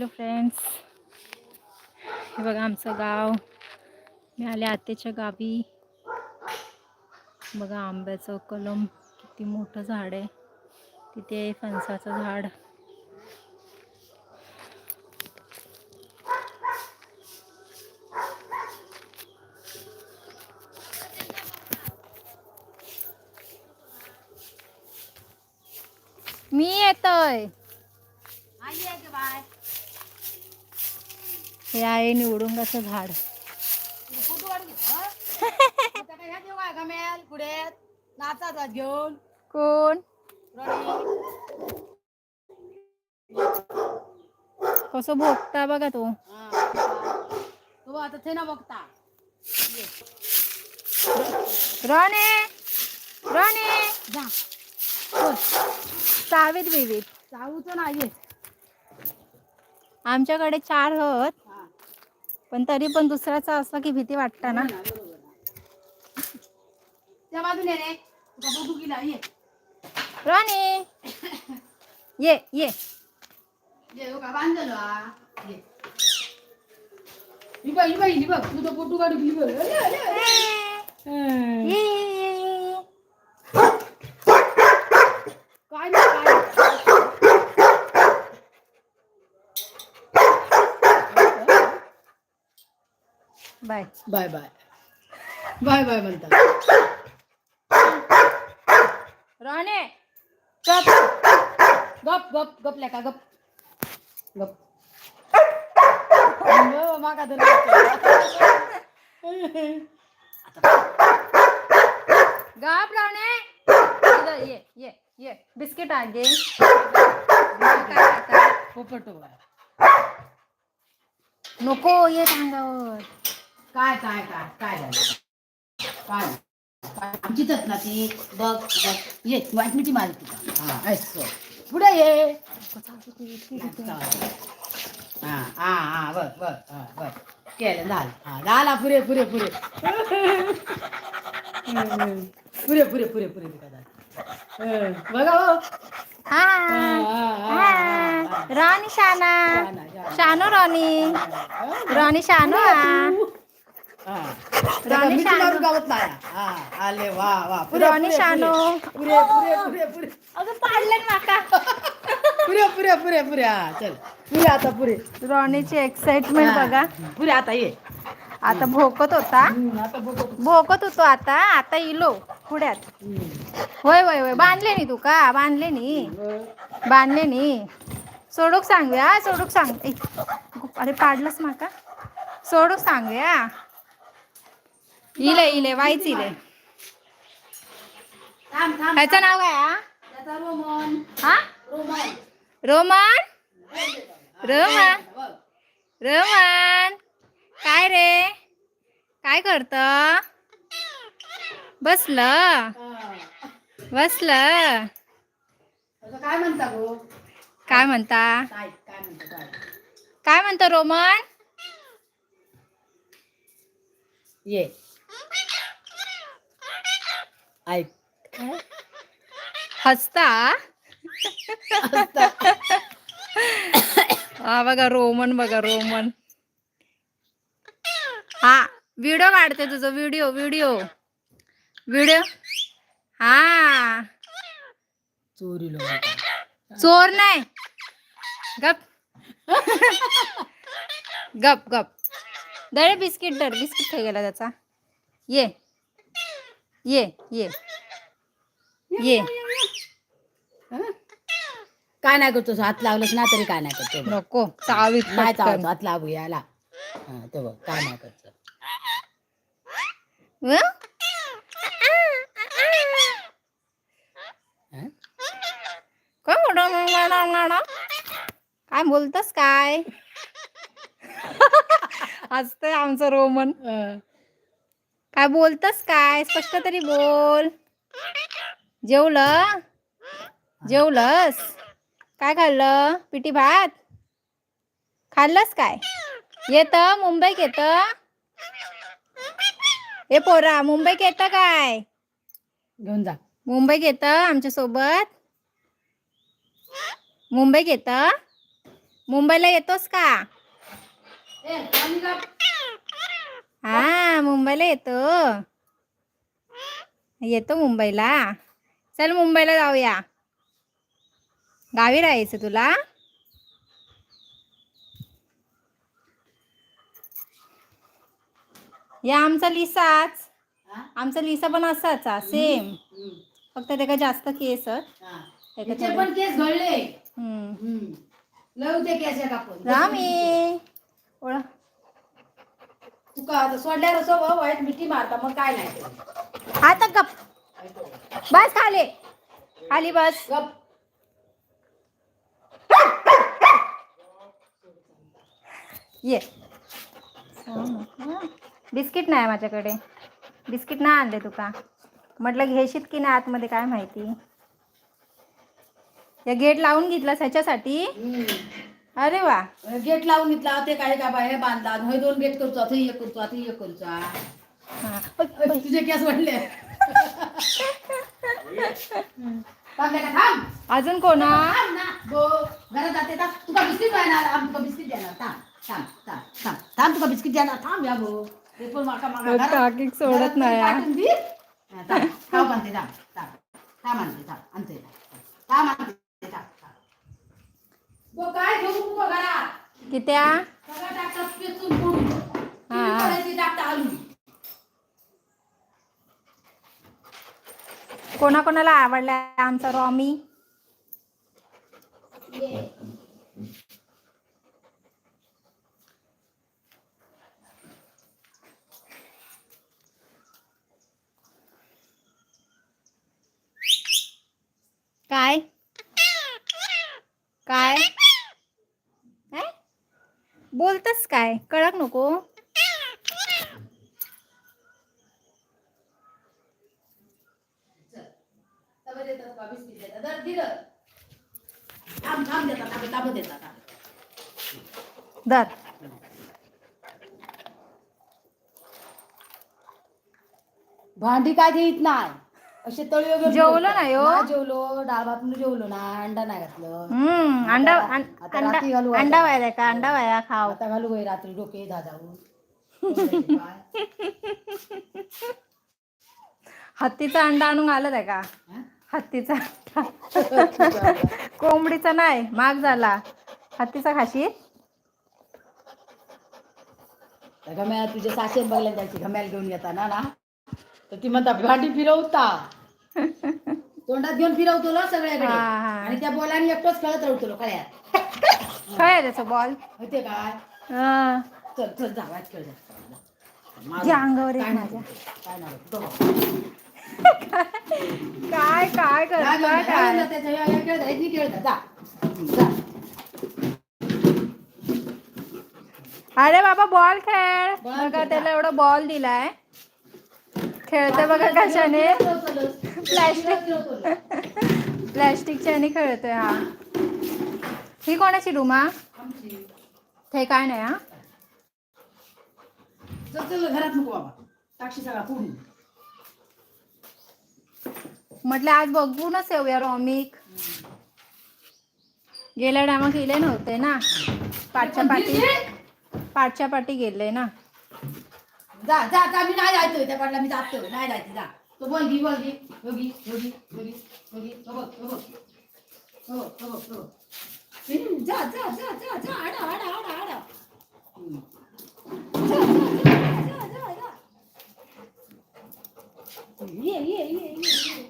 Hello friends. हे बघा आमचं गाव. मी आले आत्याच्या गावी. बघा आंब्याचं कलम किती मोठं झाड आहे. तिथे फणसाचं झाड. मी येतोय. हे आहे निवडुंगाचं झाड. घेऊन. कोण? कसं भोगता बघा तो. तो आता ते ना बघता. रणे रणे जा. चावीत बिवीत चावूच नाही आमच्याकडे चार हत. पण तरी पण दुसऱ्याचा असला की भीती वाटतं ना? त्या बाजूने रे. तुका बघू गेला ये ये. ये ये. हो बघ तू तो फोटो काढू bye bye bye bye bye म्हणतात रणे गप गप गप गप लेका गप। गप. माका धर गाप रणे इधर ये ये ये बिस्किट आगे। पोपट बाय. नको ये अंगावर काय काय काय काय झालं? काय काय? आमचीच ना ती बघ बघ. ये वाटणीची मारी तुला. हा. असं पुढे ये. हा हा हा बघ बघ हा बघ केलं झालं. हा झाला पुरे पुरे पुरे. पुरे पुरे पुरे पुरे बघा हो. हा. हा. राणी शाना. शाना, हं, राणी शानू हा. राणी शानू. गावात नाही. हा आले वा वा. पुरे राणी पुरे, शानू. पुरे पुरे पुरे पुरे. अगं पाडले माका. पुरे पुरे पुरे पुरे. हा चल. पुरे आता पुरे. राणीची एक्साइटमेंट हा. बघा. पुरे आता ये. आता भोकत होता. हम्म, आता बघू भोकत होतो आता. आता इलो पुढ्यात. होय होय होय. बांधले नी तू का? बांधले नी? बांधले नी? सोडूक सांगूया सोडूक सांग. अरे पाडलंच माका. सोडूक सांगूया. इले इले वाईच इले. ह्याचं नाव काय हा? हा? रोमन. रोमन? रोमन? काय रे? काय करत? बसलं. बसलं. काय म्हणता गो? काय म्हणता? काय म्हणतो रोमन? ये. ऐक. हसता? हा बघा रोमन बघा रोमन. हा व्हिडिओ काढते तुझं व्हिडिओ व्हिडिओ व्हिडिओ हा. चोरी चोर नाही. गप. गप गप. दळे बिस्किट दर बिस्किट खाई गेला त्याचा. ये. ये ये. ये. काय नाही करतो हात लावलंच ना तरी काय नाही करतो नको. चावीत नाही पटकन. चावतो हात लागू याला. हा ते बघ काय नाही करतो. हं? हं? काय गाणं, गाणं? काय बोलतस काय? हसतंय आमचं रोमन. काय बोलतस काय? स्पष्ट तरी बोल. जेवलं? जेवलंस? काय खाल्लं? पिठी भात? खाल्लंस काय? येत? मुंबईत येत? ए पोरा मुंबईत येतं काय? घेऊन जा. मुंबईत येतं आमच्यासोबत? मुंबईत येतं? मुंबईला येतोस का. हा मुंबईला येतो? येतो मुंबईला. चल मुंबईला जाऊया. गावी राहायचं तुला? या आमचा लिसाच? आमचा लिसा पण असाच सेम. फक्त त्याला जास्त केस पण केस गळले हम्म. हम्म. लव ते केस कापून रामी. ओळख. तू का आता सोडल्यावर स्वभाव वाईट मिठी मारता मग काय नाही. आता गप. बस खाली. खाली बस. गप. ये. बिस्किट नाही माझ्याकडे. बिस्किट नाही आणले तुका. म्हटलं घेशीत की नाही आतमध्ये काय माहिती? या गेट लावून घेतला ह्याच्यासाठी. अरे वा. गेट लावून घेतला ते काय का बाहेर बांधला? हे दोन गेट करतो आता एक करतो आता एक करतो हा. तुझे केस वाढले. बेटा, थांब. अजून कोणा? थांब ना. गो घरात जाते का? तुका बिस्किट देणार आम तुका बिस्किट देणार. थांब थांब थांब थांब. थांब तुका बिस्किट देणार. थांब या गो. पण माका मागा. घरात- सोडत घरात नाही. पाठवून दे. हा, थांब. थांब थांब थांब. थांब. आलू कोणाकोणाला आवडला आमचा रॉमी काय काय काय? बोलतस काय कळक नको तबे देतात का बिस्किट देतात दर दिलं थांब थांब देतात ताबे देतात दर भांडी काय देत नाही असे तळी वगैरे जेवलो. नाही हो. नाही जेवलो डाळ भात म्हणून जेवलो ना अंडा नाही घातलं हम्म अंडा आता- अं- आता अंडा रात्री घालू अंडा. वाया का अंडा वाया खाव आता घालू बाई रात्री डोके काय? हत्तीचा अंडा आणून आलं आहे का हा? हत्तीचा कोंबडीचा नाही माग झाला हत्तीचा खाशी गम्या तुझ्या सासरे बघल्या त्याची गम्याला घेऊन येताना ना तर ती म्हणता भांडी फिरवता तोंडात घेऊन फिरवतो ना सगळ्याकडे हा. आणि त्या बोलाने एकटोच खेळत राहतो कळ्यात काय आहे त्याचं बॉल होते काय हं. चल चल जा वाट खेळ जा. मारू. अंगावर माझ्या. काय बघ. काय काय करता काय. अरे बाबा बॉल खेळ. बघा. त्याला एवढा बॉल दिलाय. खेळते बघा कशाने. प्लॅस्टिक प्लॅस्टिकच्या खेळतोय हा. ही कोणाची डुमा आमची. ते काय नाही हा? घरात नको बाबा. टाकशी सगळा म्हटलं आज बघूनच येऊया रॉमिक गेल्या टायमा गेले नव्हते ना पाठच्या पाठी पाठच्या पाठी गेले ना जा जा जा मी नाही जायचो त्या पाटला मी जातो नाही जायचं जा तो बोलगी बोलगी बोगी बोगी जा जा जा जा जा ये ये ये